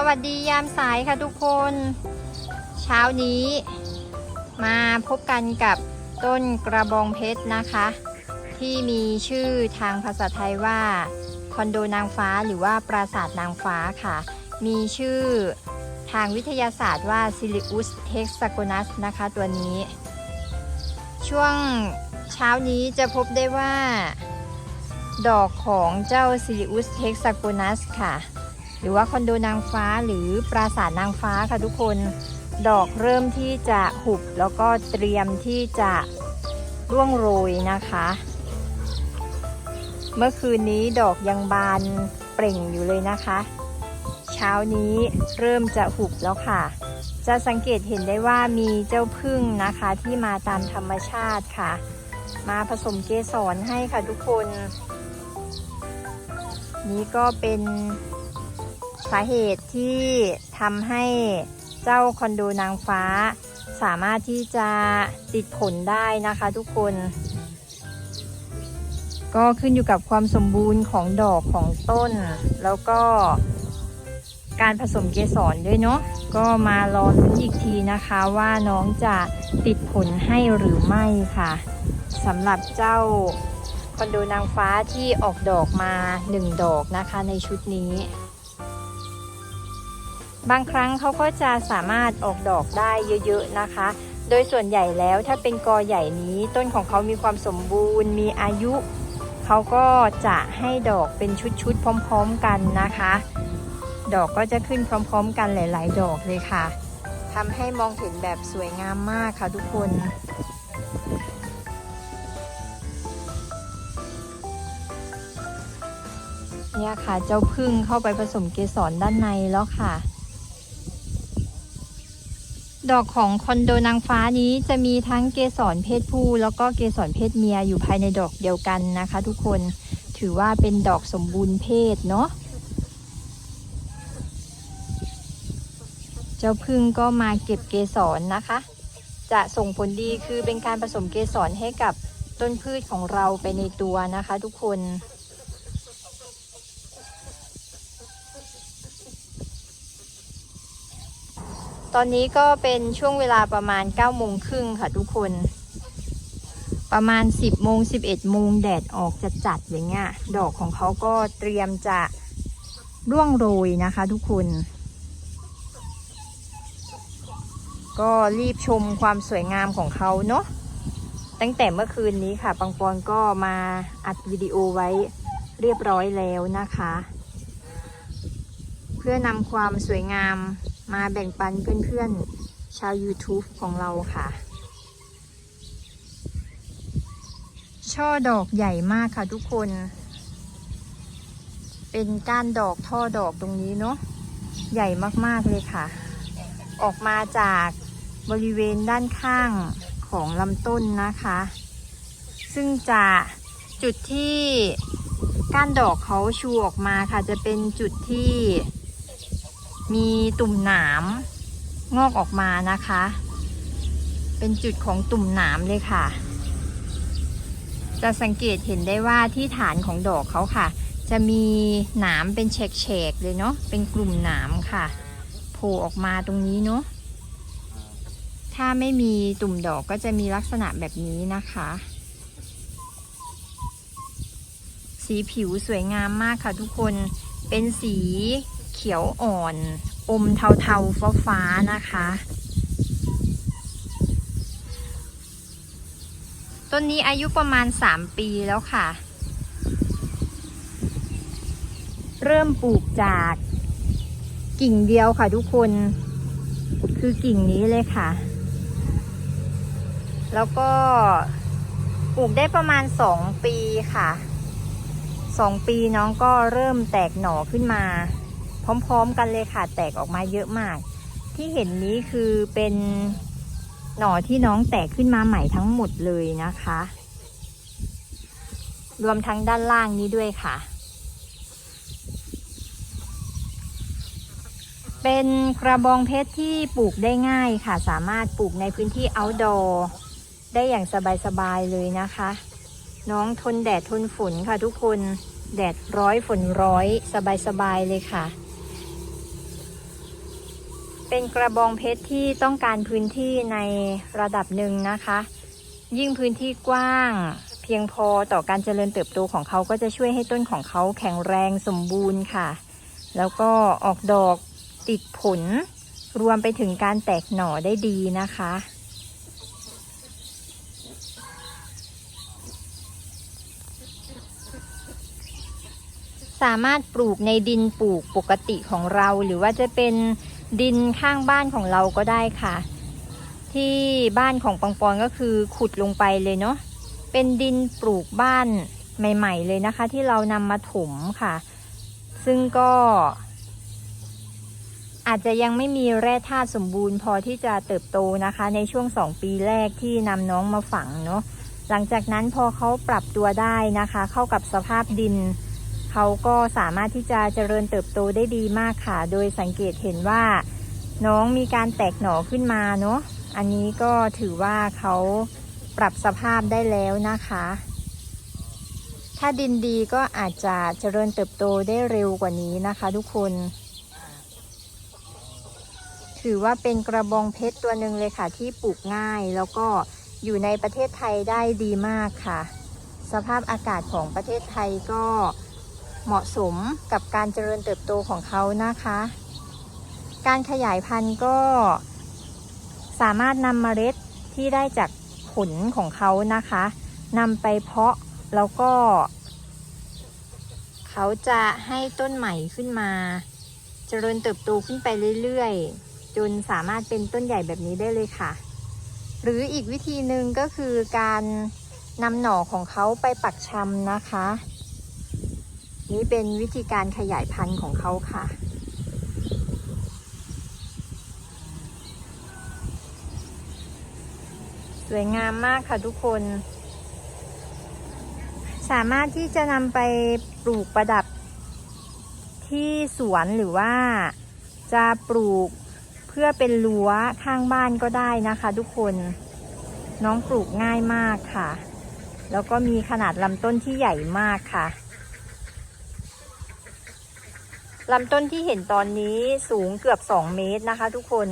สวัสดียามสายค่ะทุกคน เช้านี้ มาพบกันกับต้นกระบองเพชรนะคะ ที่มีชื่อทางภาษาไทยว่าคอนโดนางฟ้าหรือว่าปราสาทนางฟ้าค่ะ มีชื่อทางวิทยาศาสตร์ว่า Sirius hexagonus นะคะตัวนี้ ช่วงเช้านี้จะพบได้ว่า ดอกของเจ้า Sirius hexagonus ค่ะ หรือว่าคอนโดนางฟ้าหรือปราสาทนางฟ้าค่ะทุกคน ดอกเริ่มที่จะหุบแล้วก็เตรียมที่จะร่วงโรยนะคะ เมื่อคืนนี้ดอกยังบานเปล่งอยู่เลยนะคะ เช้านี้เริ่มจะหุบแล้วค่ะ จะสังเกตเห็นได้ว่ามีเจ้าพึ่งนะคะที่มาตามธรรมชาติค่ะ มาผสมเกสรให้ค่ะทุกคน นี้ก็เป็น สาเหตุที่ทำให้เจ้าคอนโดนางฟ้า สามารถที่จะติดผลได้นะคะทุกคน ก็ขึ้นอยู่กับความสมบูรณ์ของดอกของต้น แล้วก็การผสมเกสรด้วยเนาะก็มารอลุ้นอีกทีนะคะว่าน้องจะติดผลให้หรือไม่ค่ะสำหรับเจ้าคอนโดนางฟ้าที่ออกดอกมาหนึ่งดอกนะคะในชุดนี้ บางครั้งเขาก็จะสามารถออกดอกได้เยอะๆนะคะ โดยส่วนใหญ่แล้วถ้าเป็นกอใหญ่นี้ต้นของเขามีความสมบูรณ์ มีอายุ เขาก็จะให้ดอกเป็นชุดๆพร้อมๆกันนะคะ ดอกก็จะขึ้นพร้อมๆ กันหลาย ๆ ดอกเลยค่ะทำให้มองเห็นแบบสวยงามมากค่ะทุกคนเนี่ยค่ะ เจ้าพึ่งเข้าไปผสมเกสรด้านในแล้วค่ะ ดอกของคอนโดนางฟ้านี้จะมีทั้งเกสรเพศผู้ แล้วก็เกสรเพศเมียอยู่ภายในดอกเดียวกันนะคะ ทุกคนถือว่าเป็นดอกสมบูรณ์เพศเนาะเจ้าพึ่งก็มาเก็บเกสรนะคะ จะส่งผลดีคือเป็นการผสมเกสรให้กับต้นพืชของเราไปในตัวนะคะ ทุกคน อนนี้ก็เป็นช่วงเวลาประมาณ9โมงครึ่งค่ะทุกคน ประมาณ 10โมง11โมงแดดออกจะจัดอย่างเงี้ย ดอกของเขาก็เตรียมจะร่วงโรยนะคะทุกคน ก็รีบชมความสวยงามของเขาเนาะตั้งแต่เมื่อคืนนี้ค่ะ ปังปอนก็มาอัดวิดีโอไว้เรียบร้อยแล้วนะคะ เพื่อนำความสวยงาม มาแบ่งปันเพื่อนๆ ชาว YouTube ของเราค่ะ ช่อดอกใหญ่มากค่ะทุกคน เป็นก้านดอกท่อดอกตรงนี้เนาะใหญ่มากๆเลยค่ะ ออกมาจากบริเวณด้านข้างของลำต้นนะคะ ซึ่งจะจุดที่ก้านดอกเขาชูออกมาค่ะจะเป็นจุดที่ มีตุ่มหนามงอกออกมานะคะ เป็นจุดของตุ่มหนามเลยค่ะ จะสังเกตเห็นได้ว่าที่ฐานของดอกเขาค่ะ จะมีหนามเป็นแฉกๆเลยเนาะ เป็นกลุ่มหนามค่ะ โผล่ออกมาตรงนี้เนาะ ถ้าไม่มีตุ่มดอกก็จะมีลักษณะแบบนี้นะคะ สีผิวสวยงามมากค่ะทุกคน เป็นสี เขียวอ่อน อมเทาๆฟ้าๆนะคะ ต้นนี้อายุประมาณ 3 ปีแล้วค่ะ เริ่มปลูกจากกิ่งเดียวค่ะทุกคน คือกิ่งนี้เลยค่ะ แล้วก็ปลูกได้ประมาณ 2 ปีค่ะ 2 ปีน้องก็เริ่มแตกหน่อขึ้นมา พร้อมๆกันเลยค่ะ แตกออกมาเยอะมาก ที่เห็นนี้คือเป็นหน่อที่น้องแตกขึ้นมาใหม่ทั้งหมดเลยนะคะ รวมทั้งด้านล่างนี้ด้วยค่ะ เป็นกระบองเพชรที่ปลูกได้ง่ายค่ะ สามารถปลูกในพื้นที่ outdoor ได้อย่างสบายๆเลยนะคะ น้องทนแดดทนฝนค่ะทุกคนแดดร้อยฝนร้อยสบายๆเลยค่ะ เป็นกระบองเพชรที่ต้องการพื้นที่ในระดับหนึ่งนะคะ ยิ่งพื้นที่กว้าง เพียงพอต่อการเจริญเติบโตของเขาก็จะช่วยให้ต้นของเขาแข็งแรงสมบูรณ์ค่ะ แล้วก็ออกดอกติดผล รวมไปถึงการแตกหน่อได้ดีนะคะสามารถปลูกในดินปลูกปกติของเรา หรือว่าจะเป็น ดินข้างบ้านของเราก็ได้ค่ะ ที่บ้านของปังปอนก็คือขุดลงไปเลยเนาะเป็นดินปลูกบ้านใหม่ ๆ เลยนะคะ ที่เรานำมาถมค่ะ ซึ่งก็ อาจจะยังไม่มีแร่ธาตุสมบูรณ์พอที่จะเติบโตนะคะ ในช่วงสองปีแรกที่นำน้องมาฝังเนาะหลังจากนั้นพอเขาปรับตัวได้นะคะ เข้ากับสภาพดิน เขาก็สามารถที่จะเจริญเติบโตได้ดีมากค่ะ โดยสังเกตเห็นว่าน้องมีการแตกหน่อขึ้นมาเนาะ อันนี้ก็ถือว่าเขาปรับสภาพได้แล้วนะคะ ถ้าดินดีก็อาจจะเจริญเติบโตได้เร็วกว่านี้นะคะ ทุกคน ถือว่าเป็นกระบองเพชรตัวหนึ่งเลยค่ะ ที่ปลูกง่ายแล้วก็อยู่ในประเทศไทยได้ดีมากค่ะ สภาพอากาศของประเทศไทยก็ เหมาะสมกับการเจริญเติบโตของเขานะคะ การขยายพันธุ์ก็สามารถนำเมล็ดที่ได้จากผลของเขานะคะนำไปเพาะแล้วก็ เขาจะให้ต้นใหม่ขึ้นมา เจริญเติบโตขึ้นไปเรื่อยๆ จนสามารถเป็นต้นใหญ่แบบนี้ได้เลยค่ะ หรืออีกวิธีหนึ่งก็คือการนำหน่อของเขาไปปักชำนะคะ นี่เป็นวิธีการขยายพันธุ์ของเขาค่ะ สวยงามมากค่ะทุกคน สามารถที่จะนำไปปลูกประดับที่สวนหรือว่าจะปลูกเพื่อเป็นรั้วข้างบ้านก็ได้นะคะทุกคน น้องปลูกง่ายมากค่ะ แล้วก็มีขนาดลำต้นที่ใหญ่มากค่ะ ลำต้นที่เห็นตอนนี้สูงเกือบ 2 เมตรนะคะ ทุกคน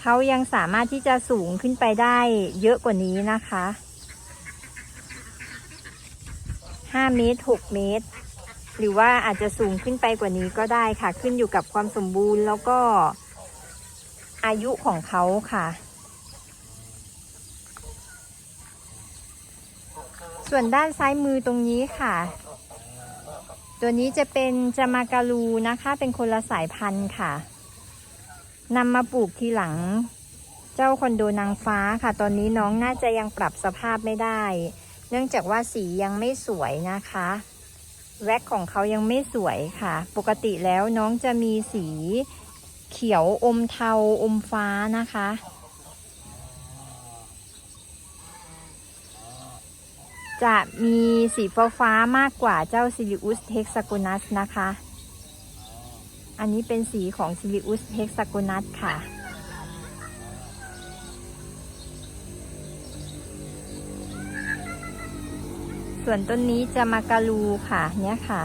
เขายังสามารถที่จะสูงขึ้นไปได้เยอะกว่านี้นะคะ 5 เมตร 6 เมตร หรือว่าอาจจะสูงขึ้นไปกว่านี้ก็ได้ค่ะ ขึ้นอยู่กับความสมบูรณ์แล้วก็อายุของเขาค่ะ ส่วนด้านซ้ายมือตรงนี้ค่ะ ตัวนี้จะเป็นจามาการูนะคะ เป็นคนละสายพันธุ์ค่ะนำมาปลูกทีหลัง เจ้าคอนโดนางฟ้าค่ะ ตอนนี้น้องน่าจะยังปรับสภาพไม่ได้ เนื่องจากว่าสียังไม่สวยนะคะ แว็กของเขายังไม่สวยค่ะ ปกติแล้วน้องจะมีสีเขียวอมเทาอมฟ้านะคะ จะมีสีฟ้าฟ้ามากกว่าเจ้าซิลิอุสเท็กซาโกนัสนะคะ อันนี้เป็นสีของซิลิอุสเท็กซาโกนัสค่ะ ส่วนต้นนี้จะมาการูค่ะเนี่ยค่ะ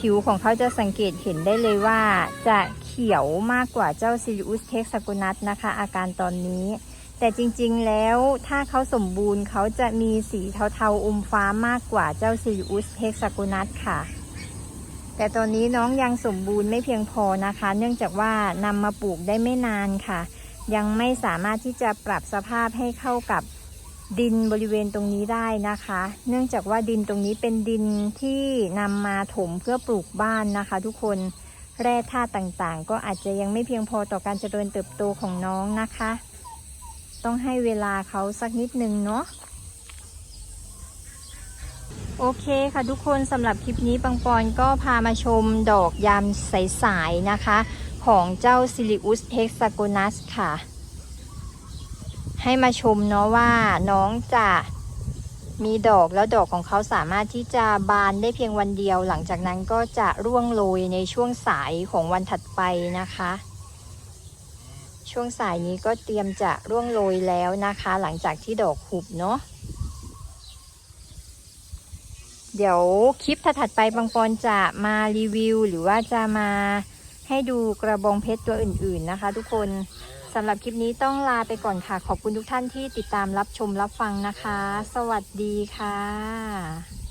ผิวของเขาจะสังเกตเห็นได้เลยว่าจะเขียวมากกว่าเจ้าซิลิอุสเท็กซาโกนัสนะคะ อาการตอนนี้ แต่จริงๆแล้วถ้าเขาสมบูรณ์เขาจะมีสีเทาๆอมฟ้ามากกว่าเจ้าซิลิอุสเฮกซาโกนัสค่ะ แต่ตอนนี้น้องยังสมบูรณ์ไม่เพียงพอนะคะ เนื่องจากว่านำมาปลูกได้ไม่นานค่ะ ยังไม่สามารถที่จะปรับสภาพให้เข้ากับดินบริเวณตรงนี้ได้นะคะ เนื่องจากว่าดินตรงนี้เป็นดินที่นำมาถมเพื่อปลูกบ้านนะคะ ทุกคนแร่ธาตุต่างๆ ก็อาจจะยังไม่เพียงพอต่อการเจริญเติบโตของน้องนะคะ ต้องให้เวลาเขาสักนิดนึงเนาะโอเคค่ะทุกคนสำหรับคลิปนี้ปังปอนก็พามาชมดอกยามใสๆนะคะ ของเจ้าซิลิอุสเฮกซาโกนัสค่ะ ให้มาชมเนาะว่าน้องจะมีดอกแล้วดอกของเขาสามารถที่จะบานได้เพียงวันเดียว หลังจากนั้นก็จะร่วงโรยในช่วงสายของวันถัดไปนะคะ ช่วงสายนี้ก็เตรียมจะร่วงโรยแล้วนะคะ หลังจากที่ดอกหุบเนาะเดี๋ยวคลิปถัดไปบางปอนจะมารีวิว หรือว่าจะมาให้ดูกระบองเพชรตัวอื่น ๆนะคะ ทุกคนสำหรับคลิปนี้ต้องลาไปก่อนค่ะ ขอบคุณทุกท่านที่ติดตามรับชมรับฟังนะคะ สวัสดีค่ะ